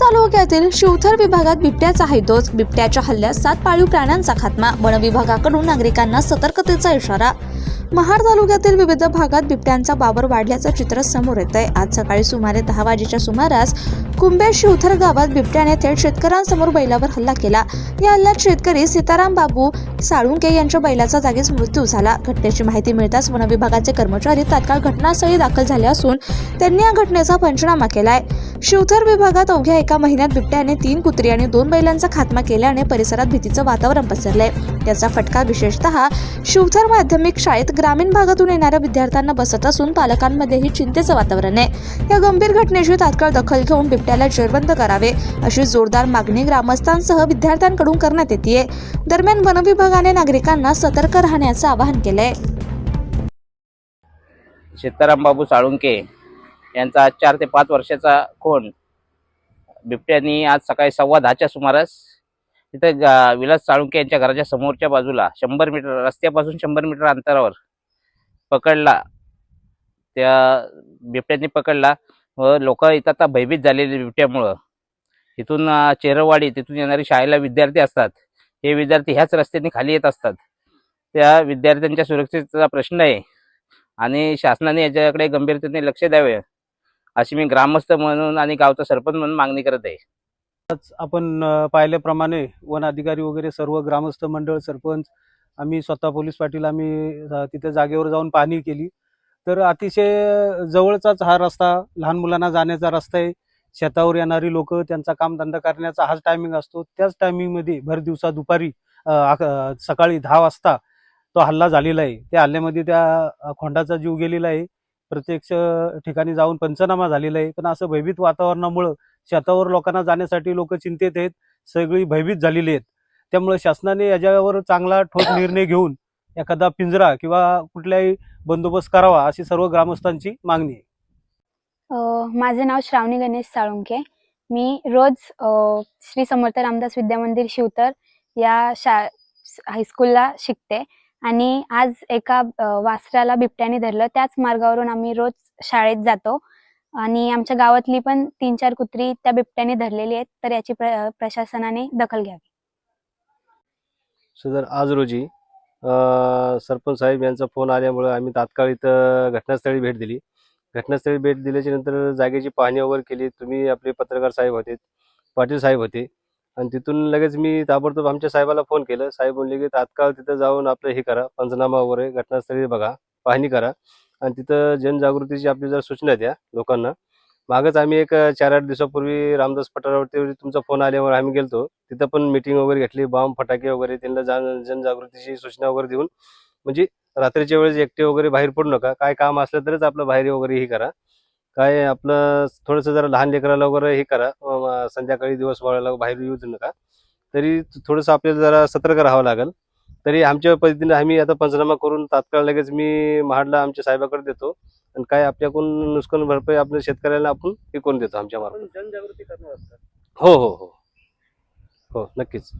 तालुक्यातील शिवथर विभागात बिबट्याचा हैदोस बिबट्याच्या हल्ल्यात सात पाळीव प्राण्यांचा खात्मा. वन विभागाकडून नागरिकांना सतर्कतेचा इशारा. महाड तालुक्यातील विविध भागात बिबट्यांचा वावर वाढल्याचं चित्र समोर येत आहे आज सकाळी सुमारे दहा वाजेच्या सुमारास कुंभे शिवथर गावात बिबट्याने थेट शेतकऱ्यांसमोर बैलावर हल्ला केला. या हल्ल्यात शेतकरी सीताराम बाबू साळुंके यांच्या बैलाचा जागीच मृत्यू झाला. घटनेची माहिती मिळताच वन विभागाचे कर्मचारी तात्काळ घटनास्थळी दाखल झाले असून त्यांनी या घटनेचा पंचनामा केला आहे शिवथर विभागात अवघ्या एका महिन्यात बिबट्याने तीन कुत्री आणि दोन बैलांचा खात्मा केल्याने परिसरात भीतीचं वातावरण पसरलंय. त्याचा फटका विशेषतः शिवथर माध्यमिक शाळेत ग्रामीण भागातून येणाऱ्या विद्यार्थ्यांना बसत असून पालकांमध्येही चिंतेचं वातावरण आहे. या गंभीर घटनेची तात्काळ दखल घेऊन बिबट्याला जेरबंद करावे अशी जोरदार मागणी ग्रामस्थांसह विद्यार्थ्यांकडून करण्यात येते दरम्यान वनविभागाने नागरिकांना सतर्क राहण्याचं आवाहन केलंय. सीताराम बाबू साळुंके यांचा आज चार ते पाच वर्षाचा खून बिबट्यांनी आज सकाळी सव्वा दहाच्या सुमारास तिथे गा- विलास साळुंके यांच्या घराच्या समोरच्या बाजूला शंभर मीटर रस्त्यापासून शंभर मीटर अंतरावर पकडला. त्या बिबट्यांनी पकडला व लोक इथं आता भयभीत झालेले बिबट्यामुळं. तिथून चेरवाडी तिथून येणारी शाळेला विद्यार्थी असतात. हे विद्यार्थी ह्याच रस्त्याने खाली येत असतात. त्या विद्यार्थ्यांच्या सुरक्षेचा प्रश्न आहे. आणि शासनाने याच्याकडे गंभीरतेने लक्ष द्यावे. अशी मी ग्रामस्थ म्हणून आणि गावचा सरपंच म्हणून मागणी करत आहे. आज आपण पाहिल्याप्रमाणे वन अधिकारी वगैरे सर्व ग्रामस्थ मंडळ सरपंच आम्ही स्वतः पोलीस पाटील आम्ही तिथे जागेवर जाऊन पाहणी केली. तर अतिशय जवळचाच हा रस्ता लहान मुलांना जाण्याचा रस्ता आहे. शेतावर येणारी लोक त्यांचा कामधंदा करण्याचा हाच टायमिंग असतो. त्याच टायमिंगमध्ये भर दिवसा दुपारी सकाळी दहा वाजता तो हल्ला झालेला आहे. त्या हल्ल्यामध्ये त्या खोंडाचा जीव गेलेला आहे. प्रत्यक्ष ठिकाणी जाऊन पंचनामा झालेला आहे. पण असं भयभीत वातावरणामुळं शेतावर लोकांना जाण्यासाठी लोक चिंतेत आहेत. सगळी भयभीत झालेली आहेत. त्यामुळे शासनाने याच्यावर चांगला ठोस निर्णय घेऊन एखादा पिंजरा किंवा कुठलाही बंदोबस्त करावा अशी सर्व ग्रामस्थांची मागणी आहे. माझे नाव श्रावणी गणेश साळुंके. मी रोज श्री समर्थ रामदास विद्यामंदिर शिवतर या शा हायस्कूलला शिकते. आणि आज एका वासराला बिबट्याने धरलं. त्याच मार्गावरून आम्ही रोज शाळेत जातो आणि आमच्या गावातली पण तीन चार कुत्री त्या बिबट्याने धरलेली आहेत तर याची प्र प्रशासनाने दखल घ्यावी. सदर आज रोजी सरपंच साहेब यांचा फोन आल्यामुळे आम्ही तात्काळ इथं घटनास्थळी भेट दिली. घटनास्थळी भेट दिल्याच्या नंतर जागेची पाहणी वगैरे केली. तुम्ही आपले पत्रकार साहेब होते पाटील साहेब होते. आणि तिथून लगेच मी ताबडतोब आमच्या साहेबाला फोन केलं. साहेब म्हणले की तात्काळ तिथं जाऊन आपलं हे करा पंचनामा वगैरे घटनास्थळी बघा पाहणी करा. आणि तिथं जनजागृतीची आपली जर सूचना द्या लोकांना. मागच आम्ही एक चार आठ दिवसापूर्वी रामदास पठारावरती तुमचा फोन आल्यावर आम्ही गेलतो. तिथं पण मीटिंग वगैरे घेतली बॉम्ब फटाके वगैरे त्यांना जनजागृतीची सूचना वगैरे देऊन. म्हणजे रात्रीच्या वेळेस एकटे वगैरे बाहेर पडू नका. काय काम असलं तरच आपलं बाहेर वगैरे हे करा. काय आपलं थोडंसं जरा लहान लेकराला वगैरे हे करा. संध्याकाळी दिवस वाळायला बाहेर येऊ नका. तरी थोडंसं आपल्याला जरा सतर्क राहावं लागेल. तरी आमच्या पद्धतीने आम्ही आता पंचनामा करून तात्काळ लगेच मी महाडला आमच्या साहेबाकडे देतो. आणि काय आपल्याकडून नुकसान भरपाई आपल्या शेतकऱ्याला आपण हे करून देतो आमच्या मार्फत. जनजागृती करणार हो हो हो. हो नक्कीच.